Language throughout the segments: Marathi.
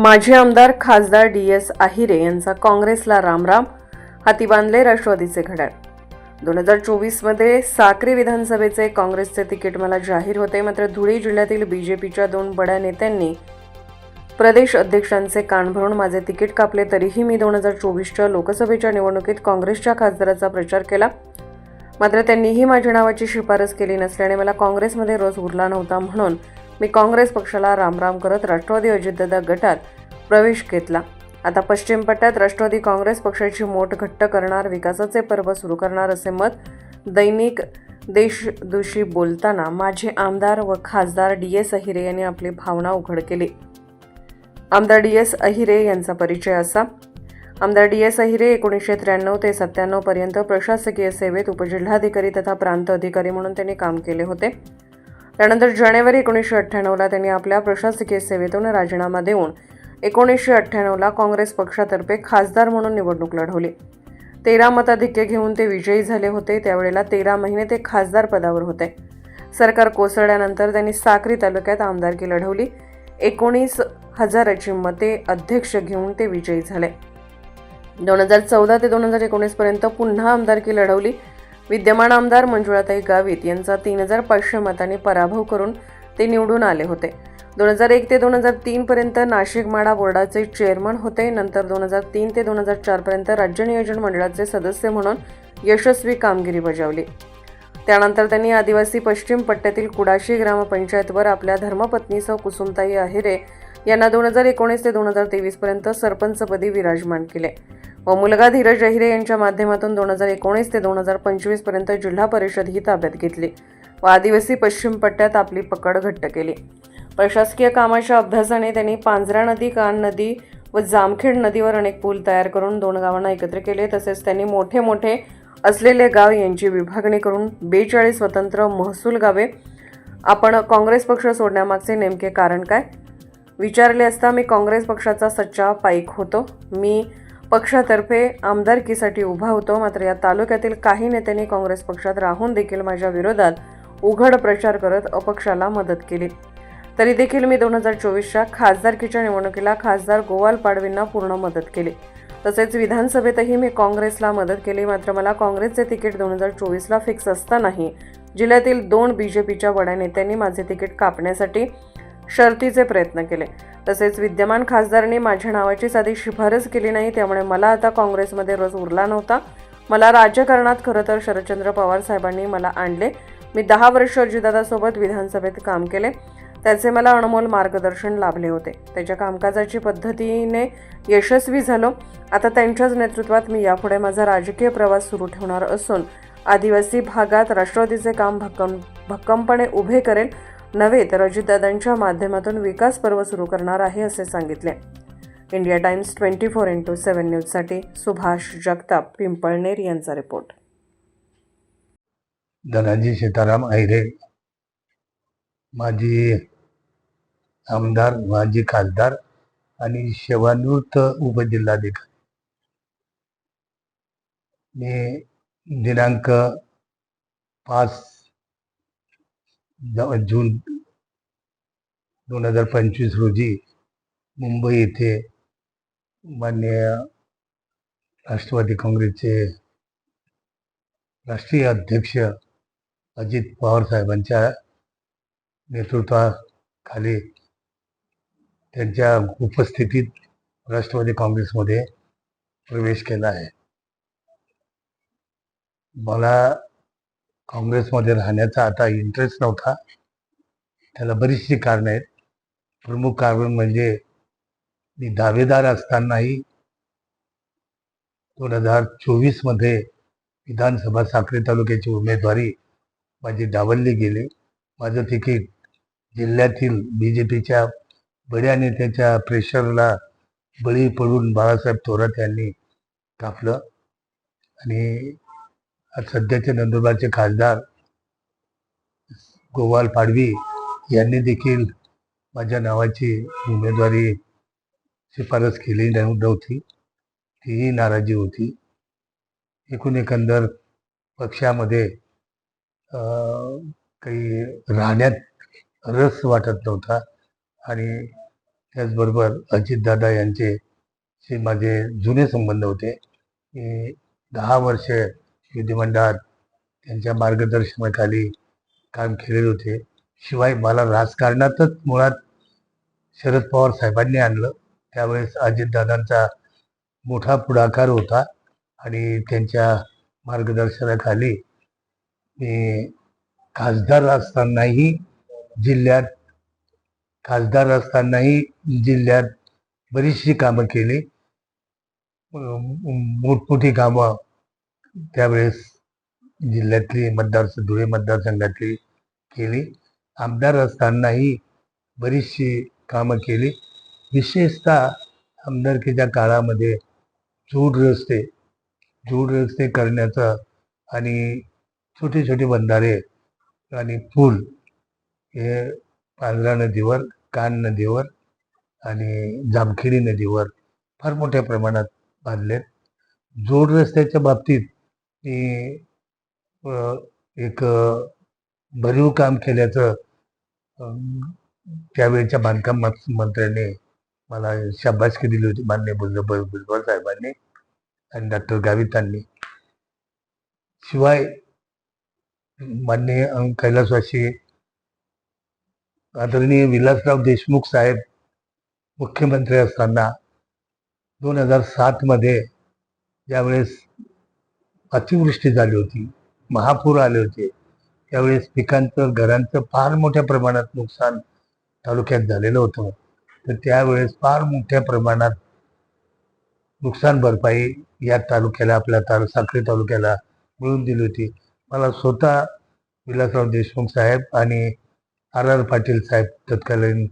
माजी आमदार खासदार डी एस आहिरे यांचा काँग्रेसला रामराम हाती बांधले राष्ट्रवादीचे घड्याळ. दोन हजार चोवीसमध्ये साक्री विधानसभेचे काँग्रेसचे तिकीट मला जाहीर होते मात्र धुळे जिल्ह्यातील बी जे पीच्या दोन बड्या नेत्यांनी प्रदेश अध्यक्षांचे कान भरून माझे तिकीट कापले तरीही मी दोन हजार चोवीसच्या लोकसभेच्या निवडणुकीत काँग्रेसच्या खासदाराचा प्रचार केला. मात्र त्यांनीही माझ्या नावाची शिफारस केली नसल्याने मला काँग्रेसमध्ये रस उरला नव्हता म्हणून मी काँग्रेस पक्षाला रामराम करत राष्ट्रवादी अजितदादा गटात प्रवेश घेतला. आता पश्चिम पट्ट्यात राष्ट्रवादी काँग्रेस पक्षाची मोठ घट्ट करणार विकासाचे पर्व सुरू करणार असे मत दैनिक देशदूषी बोलताना माझे आमदार व खासदार डी एस अहिरे यांनी आपली भावना उघड केली. आमदार डी एस अहिरे यांचा परिचय असा. आमदार डी एस अहिरे एकोणीसशे त्र्याण्णव ते सत्त्याण्णव पर्यंत प्रशासकीय सेवेत उपजिल्हाधिकारी तथा प्रांत अधिकारी म्हणून त्यांनी काम केले होते. त्यानंतर जानेवारी एकोणीसशे अठ्ठ्याण्णवला त्यांनी आपल्या प्रशासकीय सेवेतून राजीनामा देऊन एकोणीसशे अठ्ठ्याण्णवला काँग्रेस पक्षातर्फे खासदार म्हणून निवडणूक लढवली. तेरा मताधिक्य घेऊन ते विजयी झाले होते. त्यावेळेला तेरा महिने ते खासदार पदावर होते. सरकार कोसळल्यानंतर त्यांनी साक्री तालुक्यात आमदारकी लढवली. एकोणीस हजाराची मते अध्यक्ष घेऊन ते विजयी झाले. दोन हजार चौदा ते दोन हजार एकोणीसपर्यंत पुन्हा आमदारकी लढवली. विद्यमान आमदार मंजुळाताई गावित यांचा तीन हजार पाचशे मतांनी पराभव करून ते निवडून आले होते. दोन हजार एक ते दोन हजार तीनपर्यंत नाशिक माडा बोर्डाचे चेअरमन होते. नंतर दोन हजार तीन ते दोन हजार चारपर्यंत राज्य नियोजन मंडळाचे सदस्य म्हणून यशस्वी कामगिरी बजावली. त्यानंतर त्यांनी आदिवासी पश्चिम पट्ट्यातील कुडाशी ग्रामपंचायतवर आपल्या धर्मपत्नीसह कुसुमताई आहिरे यांना दोन हजार एकोणीस ते दोन हजार तेवीसपर्यंत सरपंचपदी विराजमान केले. व मुलगा धीरज जहिरे यांच्या माध्यमातून दोन हजार एकोणीस ते दोन हजार पंचवीसपर्यंत जिल्हा परिषद ही ताब्यात घेतली व आदिवासी पश्चिम पट्ट्यात आपली पकड घट्ट केली. प्रशासकीय कामाच्या अभ्यासाने त्यांनी पांझरा नदी कान नदी व जामखेड नदीवर अनेक पूल तयार करून दोन गावांना एकत्र केले. तसेच त्यांनी मोठे मोठे असलेले गाव यांची विभागणी करून बेचाळीस स्वतंत्र महसूल गावे. आपण काँग्रेस पक्ष सोडण्यामागचे नेमके कारण काय? विचारले असता मी काँग्रेस पक्षाचा सच्चा पाईक होतो. मी पक्षातर्फे आमदारकीसाठी उभा होतो. मात्र या तालुक्यातील काही नेत्यांनी काँग्रेस पक्षात राहून देखील माझ्या विरोधात उघड प्रचार करत अपक्षाला मदत केली. तरी देखील मी दोन हजार चोवीसच्या खासदारकीच्या निवडणुकीला खासदार गोवाल पाडवींना पूर्ण मदत केली. तसेच विधानसभेतही मी काँग्रेसला मदत केली. मात्र मला काँग्रेसचे तिकीट दोन हजार चोवीसला फिक्स असतानाही जिल्ह्यातील दोन बी जे पीच्या बड्या नेत्यांनी माझे तिकीट कापण्यासाठी शर्तीचे प्रयत्न केले. तसेच विद्यमान खासदारांनी माझ्या नावाची साधी शिफारस केली नाही त्यामुळे मला आता काँग्रेसमध्ये रस उरला नव्हता. मला राजकारणात खरं तर शरदचंद्र पवार साहेबांनी मला आणले. मी दहा वर्ष अजितदादासोबत विधानसभेत काम केले. त्याचे मला अनमोल मार्गदर्शन लाभले होते. त्याच्या कामकाजाची पद्धतीने यशस्वी झालो. आता त्यांच्याच नेतृत्वात मी यापुढे माझा राजकीय प्रवास सुरू ठेवणार असून आदिवासी भागात राष्ट्रवादीचे काम भक्कम भक्कमपणे उभे करेल. नव्हे तर अजितदादांच्या माध्यमातून विकास पर्व सुरू करणार आहे असे सांगितले. India Times twenty four into seven न्यूजसाठी सुभाष जगताप पिंपळनेर यांचा रिपोर्ट. धनाजी सीताराम ऐरे माजी आमदार माजी खासदार आणि सेवानिवृत्त उपजिल्हाधिकारी. मी दिनांक पाच जून दोन हजार पंचवीस रोजी मुंबई येथे मान्य राष्ट्रवादी काँग्रेसचे राष्ट्रीय अध्यक्ष अजित पवार साहेबांच्या नेतृत्वाखाली त्यांच्या उपस्थितीत राष्ट्रवादी काँग्रेसमध्ये प्रवेश केला आहे. मला काँग्रेसमध्ये राहण्याचा आता इंटरेस्ट नव्हता. त्याला बरीचशी कारणं आहेत. प्रमुख कारण म्हणजे मी दावेदार असतानाही दोन हजार चोवीसमध्ये विधानसभा साखरे तालुक्याची उमेदवारी माझी डावलली गेली. माझं तिकीट जिल्ह्यातील बी जे पीच्या बड्या नेत्याच्या प्रेशरला बळी पडून बाळासाहेब थोरात यांनी कापलं. आणि सध्याचे नंदुरबारचे खासदार गोवाल पाडवी यांनी देखील माझ्या नावाची उमेदवारी शिफारस केली नव्ह- नव्हती. तीही नाराजी होती. एकूण एकंदर पक्षामध्ये काही राहण्यात रस वाटत नव्हता आणि त्याचबरोबर अजितदादा यांचे माझे जुने संबंध होते मी दहा वर्ष विधिमंडळात त्यांच्या मार्गदर्शनाखाली काम केलेले होते. शिवाय मला राजकारणातच मुळात शरद पवार साहेबांनी आणलं. त्यावेळेस अजितदादांचा मोठा पुढाकार होता आणि त्यांच्या मार्गदर्शनाखाली मी खासदार असतानाही जिल्ह्यात खासदार असतानाही जिल्ह्यात बरीचशी कामं केली. मोठमोठी कामं त्यावेळेस जिल्ह्यातली मतदार धुळे मतदारसंघातली केली. आमदार असतानाही बरीचशी कामं केली. विशेषतः आमदारकीच्या काळामध्ये जोड रस्ते जोड रस्ते करण्याचं आणि छोटे छोटे बंधारे आणि पूल हे पांढरा नदीवर कान नदीवर आणि जामखेडी नदीवर फार मोठ्या प्रमाणात बांधलेत. जोड रस्त्याच्या बाबतीत मी एक भरीव काम केल्याचं त्यावेळच्या बांधकाम मंत्र्याने मंत्र्यांनी मला शाबासकी दिली होती मान्य भुजबळ भुजबळ साहेबांनी आणि डॉक्टर गावितांनी. शिवाय मान्य अं, कैलासवासी आदरणीय विलासराव देशमुख साहेब मुख्यमंत्री असताना दोन हजार सातमध्ये ज्यावेळेस अतिवृष्टी झाली होती महापूर आले होते. त्यावेळेस पिकांचं घरांचं फार मोठ्या प्रमाणात नुकसान तालुक्यात झालेलं होतं. तर त्यावेळेस फार मोठ्या प्रमाणात नुकसान भरपाई या तालुक्याला आपल्या तालु साक्री तालुक्याला मिळून दिली होती. मला स्वतः विलासराव देशमुख साहेब आणि आर आर पाटील साहेब तत्कालीन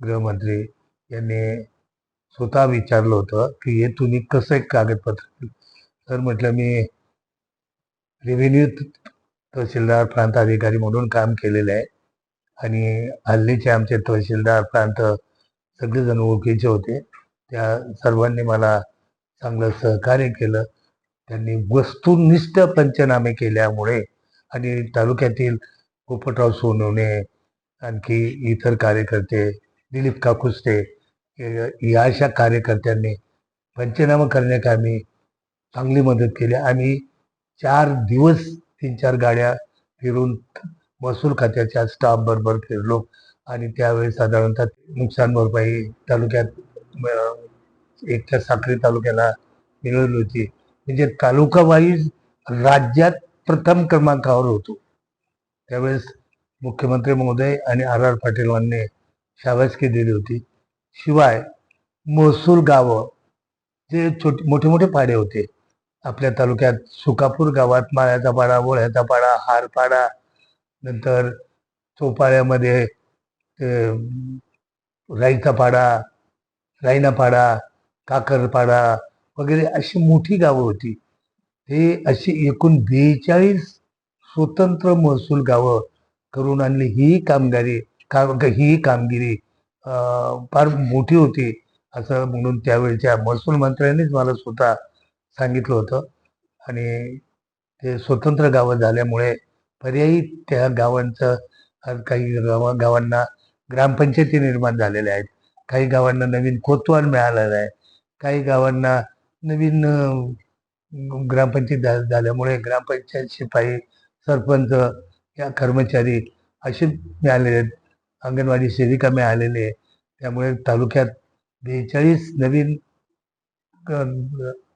गृहमंत्री यांनी स्वतः विचारलं होतं की हे तुम्ही कसं एक कागदपत्र तर म्हटलं मी रेव्हेन्यू तहसीलदार प्रांत अधिकारी म्हणून काम केलेलं आहे. आणि हल्लीचे आमचे तहसीलदार प्रांत सगळेजण ओळखीचे होते. त्या सर्वांनी मला चांगलं सहकार्य केलं. त्यांनी वस्तुनिष्ठ पंचनामे केल्यामुळे आणि तालुक्यातील पोपटराव सोनवणे आणखी इतर कार्यकर्ते दिलीप काकुस्ते हे- या अशा कार्यकर्त्यांनी पंचनामा करण्याकामी चांगली मदत केली. आम्ही चार दिवस तीन चार गाड्या फिरून महसूल खात्याच्या स्टाफ बरोबर फिरलो. आणि त्यावेळेस साधारणतः नुकसान भरपाई तालुक्यात एक एकच्या साखरी तालुक्याला मिळवली होती. म्हणजे तालुका वाईज राज्यात प्रथम क्रमांकावर होतो. त्यावेळेस मुख्यमंत्री महोदय आणि आर आर पाटीलांनी शाबासकी दिली होती. शिवाय महसूल गावं जे छोटे मोठे मोठे पाडे होते आपल्या तालुक्यात सुकापूर गावात माळ्याचा पाडा वळ्याचा पाडा हारपाडा नंतर चोपाळ्यामध्ये ते राईचा पाडा रायनापाडा काकरपाडा वगैरे अशी मोठी गावं होती. हे अशी एकूण बेचाळीस स्वतंत्र महसूल गावं करून आणली. ही कामगारी काम ही कामगिरी फार मोठी होती असं म्हणून त्यावेळच्या महसूल मंत्र्यांनीच मला स्वतः सांगितलं होतं. आणि ते स्वतंत्र गावं झाल्यामुळे पर्यायी त्या गावांचं आज काही गावा गावांना ग्रामपंचायती निर्माण झालेल्या आहेत. काही गावांना नवीन कोतवाल मिळालेला आहे. काही गावांना नवीन ग्रामपंचायत झा- झाल्यामुळे ग्रामपंचायत शिपाई सरपंच या कर्मचारी असे मिळालेले आहेत. अंगणवाडी सेविका मिळालेले आहे त्यामुळे तालुक्यात बेचाळीस नवीन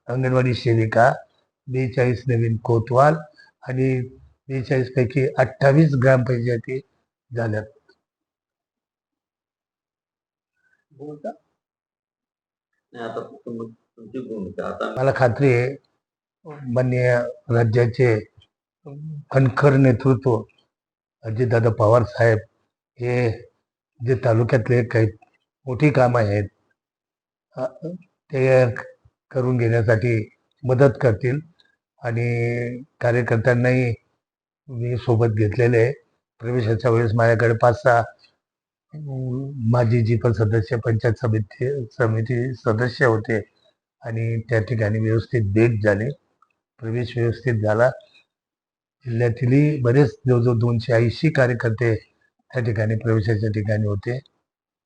अंगणवाडी सेविका बेचाळीस नवीन कोतवाल आणि बेचाळीस पैकी अठ्ठावीस ग्रामपंचायती झाल्यात. मला खात्री आहे माननीय राज्याचे कणखर नेतृत्व अजितदादा पवार साहेब हे जे तालुक्यातले काही मोठी कामं आहेत ते करून घेण्यासाठी मदत करतील. आणि कार्यकर्त्यांनाही मी सोबत घेतलेले आहे. प्रवेशाच्या वेळेस माझ्याकडे पाच सहा माझी जी पण सदस्य पंचायत समिती समिती सदस्य होते आणि त्या ठिकाणी व्यवस्थित भेट झाली. प्रवेश व्यवस्थित झाला. जिल्ह्यातीलही बरेच जवळजवळ दोनशे ऐंशी कार्यकर्ते त्या ठिकाणी प्रवेशाच्या ठिकाणी होते.